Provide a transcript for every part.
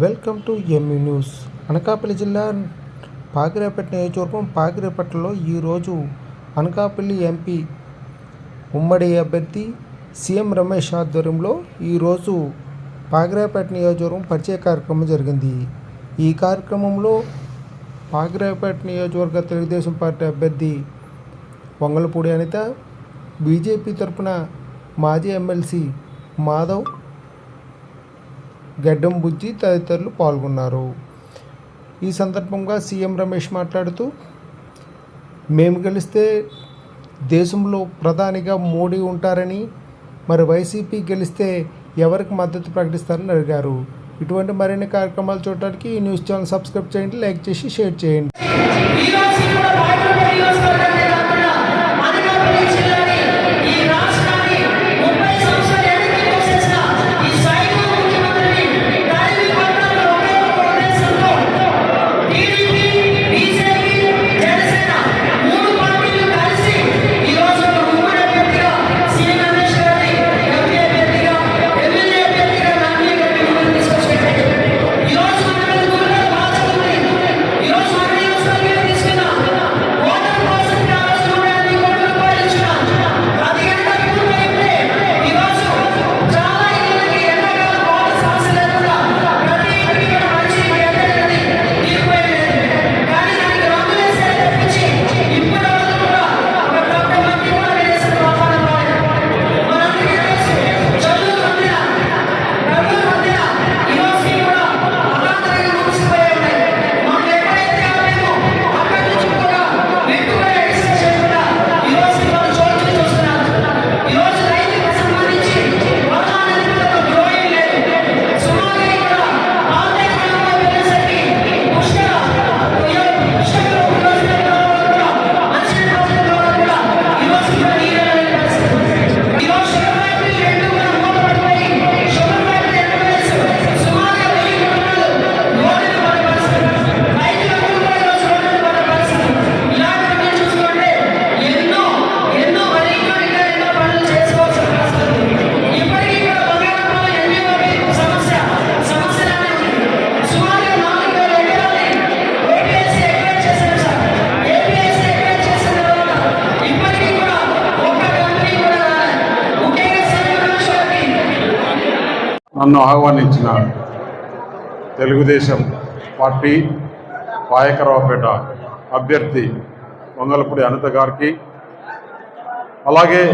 Welcome to ME news Anakapalli జిల్లా పాకిరేపేట నియోజకవర్గం పాకిరేపేటలో ఈరోజు అనకాపల్లి ఎంపీ ఉమ్మడి అభ్యర్థి సీఎం రమేష్ ఆధ్వర్యంలో ఈరోజు పాకిరేపేట నియోజకవర్గం పరిచయ కార్యక్రమం జరిగింది. ఈ కార్యక్రమంలో పాకిరేపేట నియోజకవర్గ తెలుగుదేశం పార్టీ అభ్యర్థి వంగలపూడి అనిత బీజేపీ తరపున మాజీ ఎమ్మెల్సీ మాధవ్ గడ్డం బుజ్జి తదితరులు పాల్గొన్నారు. ఈ సందర్భంగా సీఎం రమేష్ మాట్లాడుతూ మేము గెలిస్తే దేశంలో ప్రధానిగా మోడీ ఉంటారని మరి వైసీపీ గెలిస్తే ఎవరికి మద్దతు ప్రకటిస్తారని అడిగారు. ఇటువంటి మరిన్ని కార్యక్రమాలు చూడటానికి ఈ న్యూస్ ఛానల్ సబ్స్క్రైబ్ చేయండి లైక్ చేసి షేర్ చేయండి. నన్ను ఆహ్వానించిన తెలుగుదేశం పార్టీ పాయకరావుపేట అభ్యర్థి వంగలపూడి అనిత గారికి అలాగే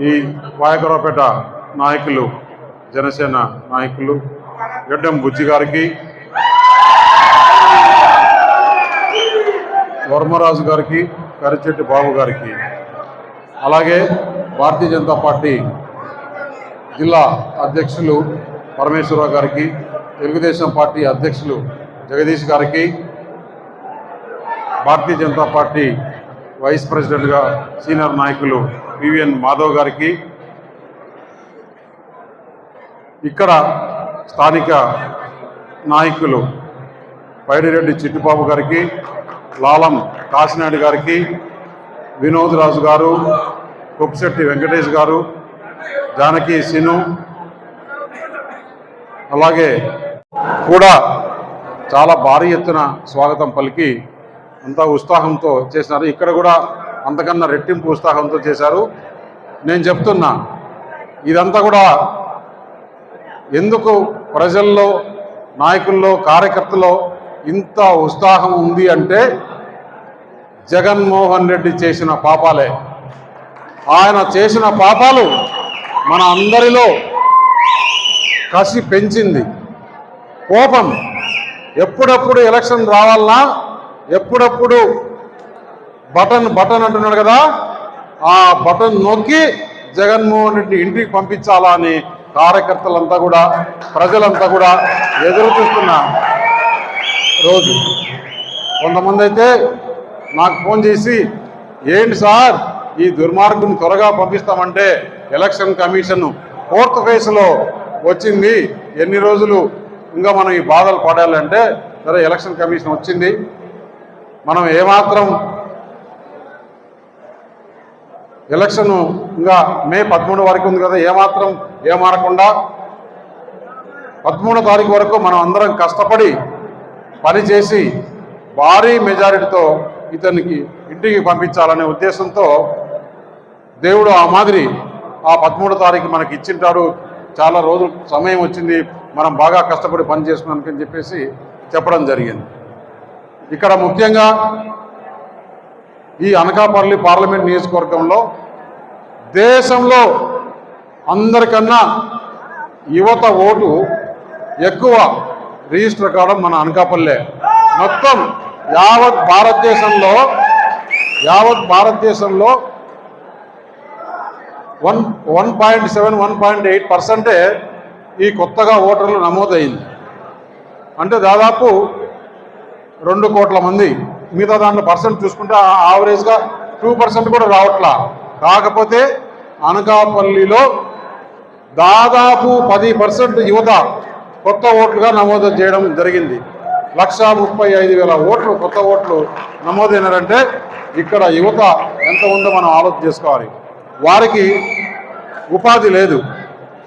ఈ పాయకరావుపేట నాయకులు జనసేన నాయకులు గడ్డం బుజ్జి గారికి వర్మరాజు గారికి కరిచెట్టి బాబు గారికి అలాగే భారతీయ జనతా పార్టీ జిల్లా అధ్యక్షులు పరమేశ్వరరావు గారికి తెలుగుదేశం పార్టీ అధ్యక్షులు జగదీష్ గారికి భారతీయ జనతా పార్టీ వైస్ ప్రెసిడెంట్గా సీనియర్ నాయకులు పివిఎన్ మాధవ్ గారికి ఇక్కడ స్థానిక నాయకులు పైడిరెడ్డి చిట్టిబాబు గారికి లాలం కాశీనాయుడు గారికి వినోద్ రాజు గారు కుప్శెట్టి వెంకటేష్ గారు జానకి సిను అలాగే కూడా చాలా భారీ ఎత్తున స్వాగతం పలికి అంతా ఉత్సాహంతో చేసినారు. ఇక్కడ కూడా అంతకన్నా రెట్టింపు ఉత్సాహంతో చేశారు. నేను చెప్తున్నా ఇదంతా కూడా ఎందుకు ప్రజల్లో నాయకుల్లో కార్యకర్తలో ఇంత ఉత్సాహం ఉంది అంటే జగన్మోహన్ రెడ్డి చేసిన పాపాలే. ఆయన చేసిన పాపాలు మన అందరిలో కసి పెంచింది. కోపం. ఎప్పుడప్పుడు ఎలక్షన్ రావాలన్నా ఎప్పుడప్పుడు బటన్ బటన్ అంటున్నాడు కదా ఆ బటన్ నొక్కి జగన్మోహన్ రెడ్డి ఇంటికి పంపించాలా అని కార్యకర్తలంతా కూడా ప్రజలంతా కూడా ఎదురు చూస్తున్న రోజు. కొంతమంది అయితే నాకు ఫోన్ చేసి ఏంటి సార్ ఈ దుర్మార్గుని త్వరగా పంపిస్తామంటే ఎలక్షన్ కమిషన్ ఫోర్త్ ఫేజ్లో వచ్చింది. ఎన్ని రోజులు ఇంకా మనం ఈ బాధలు పడాలంటే సరే ఎలక్షన్ కమిషన్ వచ్చింది. మనం ఏమాత్రం ఎలక్షన్ ఇంకా మే పదమూడు వరకు ఉంది కదా ఏమాత్రం ఏమారకుండా పదమూడో తారీఖు వరకు మనం అందరం కష్టపడి పనిచేసి భారీ మెజారిటీతో ఇతనికి ఇంటికి పంపించాలనే ఉద్దేశంతో దేవుడు ఆ మాదిరి ఆ పదమూడో తారీఖు మనకి ఇచ్చింటాడు చాలా రోజులు సమయం వచ్చింది. మనం బాగా కష్టపడి పని చేసుకున్నానికి అని చెప్పేసి చెప్పడం జరిగింది. ఇక్కడ ముఖ్యంగా ఈ అనకాపల్లి పార్లమెంట్ నియోజకవర్గంలో దేశంలో అందరికన్నా యువత ఓటు ఎక్కువ రిజిస్టర్ కావడం మన అనకాపల్లె. మొత్తం యావత్ భారతదేశంలో యావత్ భారతదేశంలో one one point seven one point eight పర్సెంటే ఈ కొత్తగా ఓటర్లు నమోదైంది. అంటే దాదాపు రెండు కోట్ల మంది మిగతా దాంట్లో పర్సెంట్ చూసుకుంటే ఆవరేజ్గా టూ పర్సెంట్ కూడా రావట్లా. కాకపోతే అనకాపల్లిలో దాదాపు పది పర్సెంట్ యువత కొత్త ఓట్లుగా నమోదు చేయడం జరిగింది. లక్ష ముప్పై ఐదు వేల ఓట్లు కొత్త ఓట్లు నమోదైనారంటే ఇక్కడ యువత ఎంత ఉందో మనం ఆలోచన చేసుకోవాలి. వారికి ఉపాధి లేదు.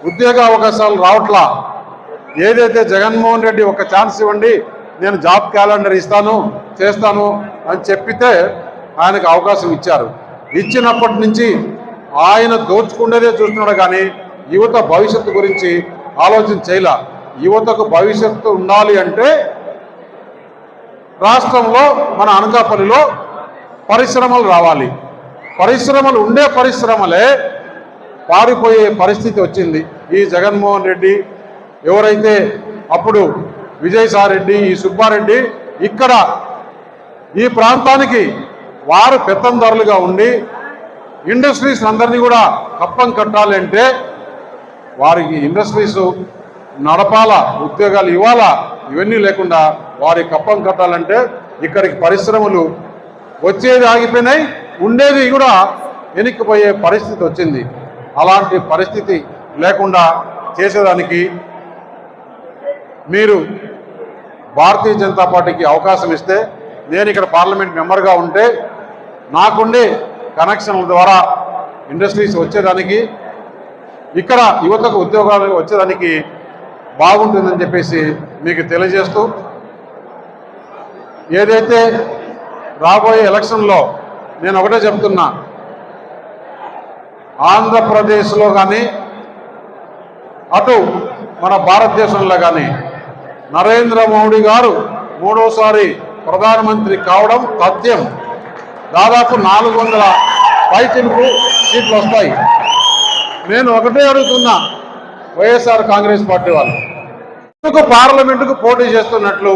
ఉద్యోగ అవకాశాలు రావట్లా. ఏదైతే జగన్మోహన్ రెడ్డి ఒక ఛాన్స్ ఇవ్వండి నేను జాబ్ క్యాలెండర్ ఇస్తాను చేస్తాను అని చెప్పితే ఆయనకు అవకాశం ఇచ్చారు. ఇచ్చినప్పటి నుంచి ఆయన దోచుకుండేదే చూస్తున్నాడు కానీ యువత భవిష్యత్తు గురించి ఆలోచన చేయలే. యువతకు భవిష్యత్తు ఉండాలి అంటే రాష్ట్రంలో మన అనకాపల్లిలో పరిశ్రమలు రావాలి. పరిశ్రమలు ఉండే పరిశ్రమలే పారిపోయే పరిస్థితి వచ్చింది. ఈ జగన్మోహన్ రెడ్డి ఎవరైతే అప్పుడు విజయసాయిరెడ్డి ఈ సుబ్బారెడ్డి ఇక్కడ ఈ ప్రాంతానికి వారు పెత్తందారులుగా ఉండి ఇండస్ట్రీస్ అందరినీ కూడా కప్పం కట్టాలి అంటే వారికి ఇండస్ట్రీస్ నడపాల ఉద్యోగాలు ఇవ్వాలా ఇవన్నీ లేకుండా వారి కప్పం కట్టాలంటే ఇక్కడికి పరిశ్రమలు వచ్చేది ఆగిపోయినాయి. ఉండేది కూడా వెనక్కిపోయే పరిస్థితి వచ్చింది. అలాంటి పరిస్థితి లేకుండా చేసేదానికి మీరు భారతీయ జనతా పార్టీకి అవకాశం ఇస్తే నేను ఇక్కడ పార్లమెంట్ మెంబర్గా ఉంటే నాకుండే కనెక్షన్ల ద్వారా ఇండస్ట్రీస్ వచ్చేదానికి ఇక్కడ యువతకు ఉద్యోగాలు వచ్చేదానికి బాగుంటుందని చెప్పేసి మీకు తెలియజేస్తూ ఏదైతే రాబోయే ఎలక్షన్లో నేను ఒకటే చెప్తున్నా. ఆంధ్రప్రదేశ్లో కానీ అటు మన భారతదేశంలో కానీ నరేంద్ర మోడీ గారు మూడోసారి ప్రధానమంత్రి కావడం తథ్యం. దాదాపు నాలుగు వందల పైచిలకు సీట్లు వస్తాయి. నేను ఒకటే అడుగుతున్నా వైఎస్ఆర్ కాంగ్రెస్ పార్టీ వాళ్ళు. ఎందుకు పార్లమెంటుకు పోటీ చేస్తున్నట్లు?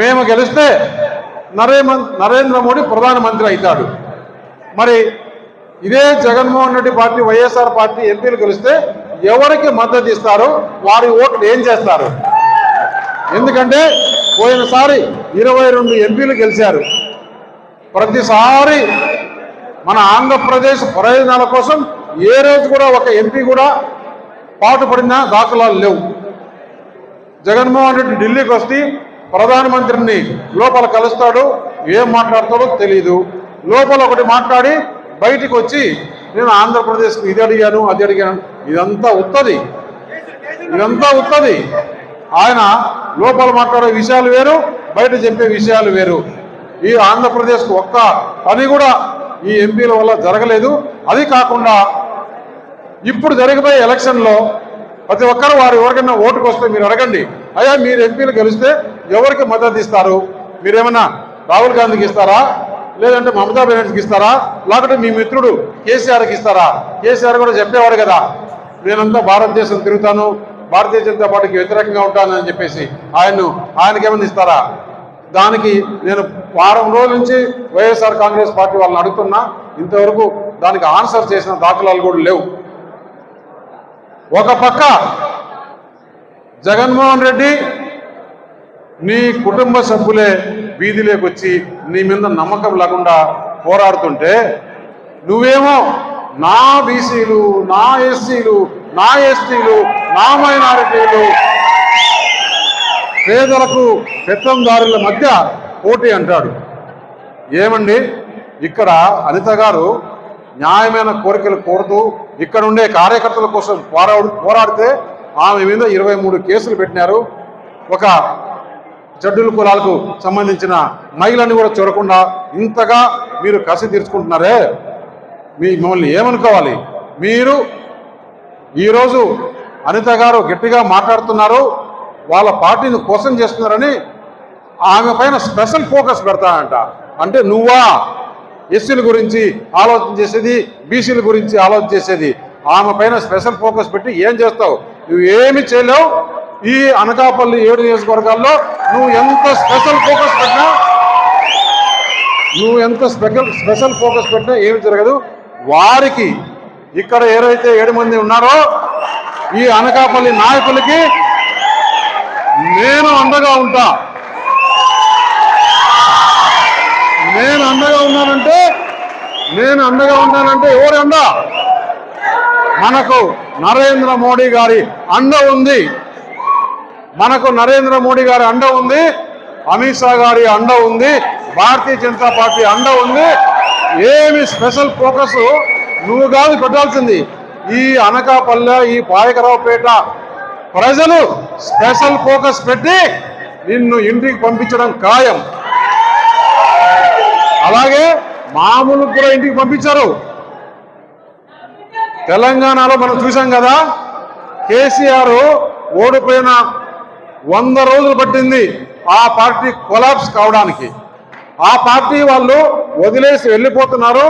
మేము గెలిస్తే నరేంద్ర మోడీ ప్రధానమంత్రి అవుతాడు. మరి ఇదే Jaganmohan Reddy party YSR party MPs గెలిస్తే ఎవరికి మద్దతు ఇస్తారు వారి ఓట్లు ఏం చేస్తారు? ఎందుకంటే పోయినసారి ఇరవై రెండు ఎంపీలు గెలిచారు. ప్రతిసారి మన ఆంధ్రప్రదేశ్ ప్రయోజనాల కోసం ఏ రోజు కూడా ఒక ఎంపీ కూడా పాటుపడిన దాఖలాలు లేవు. జగన్మోహన్ రెడ్డి ఢిల్లీకి వస్తే ప్రధానమంత్రిని లోపల కలుస్తాడు ఏం మాట్లాడతాడో తెలియదు లోపల ఒకటి మాట్లాడి బయటికి వచ్చి నేను ఆంధ్రప్రదేశ్కి ఇది అడిగాను అది అడిగాను. ఇదంతా ఉత్తది. ఇదంతా ఉత్తది. ఆయన లోపల మాట్లాడే విషయాలు వేరు బయట చెప్పే విషయాలు వేరు. ఈ ఆంధ్రప్రదేశ్కు ఒక్క పని కూడా ఈ ఎంపీల వల్ల జరగలేదు. అది కాకుండా ఇప్పుడు జరిగిపోయే ఎలక్షన్లో ప్రతి ఒక్కరు వారు ఎవరికైనా ఓటుకు వస్తే మీరు అడగండి. అయ్యా మీరు ఎంపీలు గెలిస్తే ఎవరికి మద్దతు ఇస్తారు? మీరేమన్నా రాహుల్ గాంధీకి ఇస్తారా? లేదంటే మమతా బెనర్జీకి ఇస్తారా? లేకపోతే మీ మిత్రుడు కేసీఆర్కి ఇస్తారా? కేసీఆర్ కూడా చెప్పేవాడు కదా నేనంతా భారతదేశం తిరుగుతాను భారతీయ జనతా పార్టీకి వ్యతిరేకంగా ఉంటానని చెప్పేసి ఆయన్ను ఆయనకేమన్నా ఇస్తారా? దానికి నేను వారం రోజుల నుంచి వైఎస్ఆర్ కాంగ్రెస్ పార్టీ వాళ్ళని అడుగుతున్నా ఇంతవరకు దానికి ఆన్సర్ చేసిన దాఖలాలు కూడా లేవు. ఒక పక్క జగన్మోహన్ రెడ్డి నీ కుటుంబ సభ్యులే వీధిలోకి వచ్చి నీ మీద నమ్మకం లేకుండా పోరాడుతుంటే నువ్వేమో నా బీసీలు నా ఎస్సీలు నా ఎస్టీలు నా మైనారిటీలు పేదలకు పెత్తందారుల మధ్య పోటీ అంటాడు. ఏమండి? ఇక్కడ అనిత గారు న్యాయమైన కోరికలు కోరుతూ ఇక్కడ ఉండే కార్యకర్తల కోసం పోరాడు పోరాడితే ఆమె మీద ఇరవై మూడు కేసులు పెట్టినారు. ఒక చెడ్డుల కులాలకు సంబంధించిన మహిళని కూడా చూడకుండా ఇంతగా మీరు కసి తీర్చుకుంటున్నారే? మీ మిమ్మల్ని ఏమనుకోవాలి? మీరు ఈరోజు అనిత గారు గట్టిగా మాట్లాడుతున్నారు. వాళ్ళ పార్టీని కోసం చేస్తున్నారని ఆమె పైన స్పెషల్ ఫోకస్ పెడతానంట. అంటే నువ్వా? ఎస్సీల గురించి ఆలోచన చేసేది బీసీల గురించి ఆలోచన చేసేది. ఆమె పైన స్పెషల్ ఫోకస్ పెట్టి ఏం చేస్తావు? నువ్వు ఏమి చేయలేవు. ఈ అనకాపల్లి ఏడు నియోజకవర్గాల్లో నువ్వు ఎంత స్పెషల్ ఫోకస్ పెట్టినా నువ్వు ఎంత స్పెషల్ స్పెషల్ ఫోకస్ పెట్టినా ఏమి జరగదు. వారికి ఇక్కడ ఏదైతే ఏడు మంది ఉన్నారో ఈ అనకాపల్లి నాయకులకి నేను అండగా ఉంటా. నేను అండగా ఉన్నానంటే నేను అండగా ఉన్నానంటే ఎవరు అండా? మనకు నరేంద్ర మోడీ గారి అండ ఉంది. మనకు నరేంద్ర మోడీ గారి అండ ఉంది. అమిత్ షా గారి అండ ఉంది. భారతీయ జనతా పార్టీ అండ ఉంది. ఏమి స్పెషల్ ఫోకస్ నువ్వు కాదు పెట్టాల్సింది. ఈ అనకాపల్లె ఈ పాయకరావుపేట ప్రజలు స్పెషల్ ఫోకస్ పెట్టి నిన్ను ఇంటికి పంపించడం ఖాయం. అలాగే మామూలు కూడా ఇంటికి పంపించారు. తెలంగాణలో మనం చూసాం కదా కేసీఆర్ ఓడిపోయిన వంద రోజులు పట్టింది ఆ పార్టీ కొలాప్స్ కావడానికి. ఆ పార్టీ వాళ్ళు వదిలేసి వెళ్ళిపోతున్నారు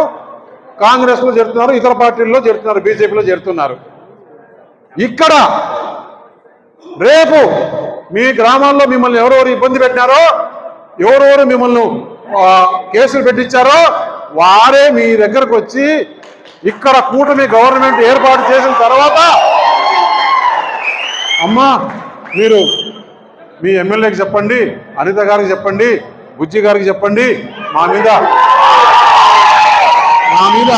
కాంగ్రెస్లో చేరుతున్నారు ఇతర పార్టీల్లో చేరుతున్నారు బీజేపీలో చేరుతున్నారు. ఇక్కడ రేపు మీ గ్రామాల్లో మిమ్మల్ని ఎవరెవరు ఇబ్బంది పెట్టినారో ఎవరెవరు మిమ్మల్ని కేసులు పెట్టించారో వారే మీ దగ్గరకు వచ్చి ఇక్కడ కూటమి గవర్నమెంట్ ఏర్పాటు చేసిన తర్వాత అమ్మా మీరు మీ ఎమ్మెల్యేకి చెప్పండి అనిత గారికి చెప్పండి బుజ్జి గారికి చెప్పండి మా మీద మా మీద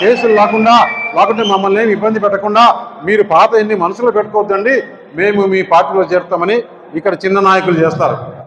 కేసులు లేకుండా లేకుంటే మమ్మల్ని ఏమి ఇబ్బంది పెట్టకుండా మీరు పాత ఎన్ని మనసులో పెట్టుకోవద్దండి మేము మీ పార్టీలో చేరుతామని ఇక్కడ చిన్న నాయకులు చేస్తారు.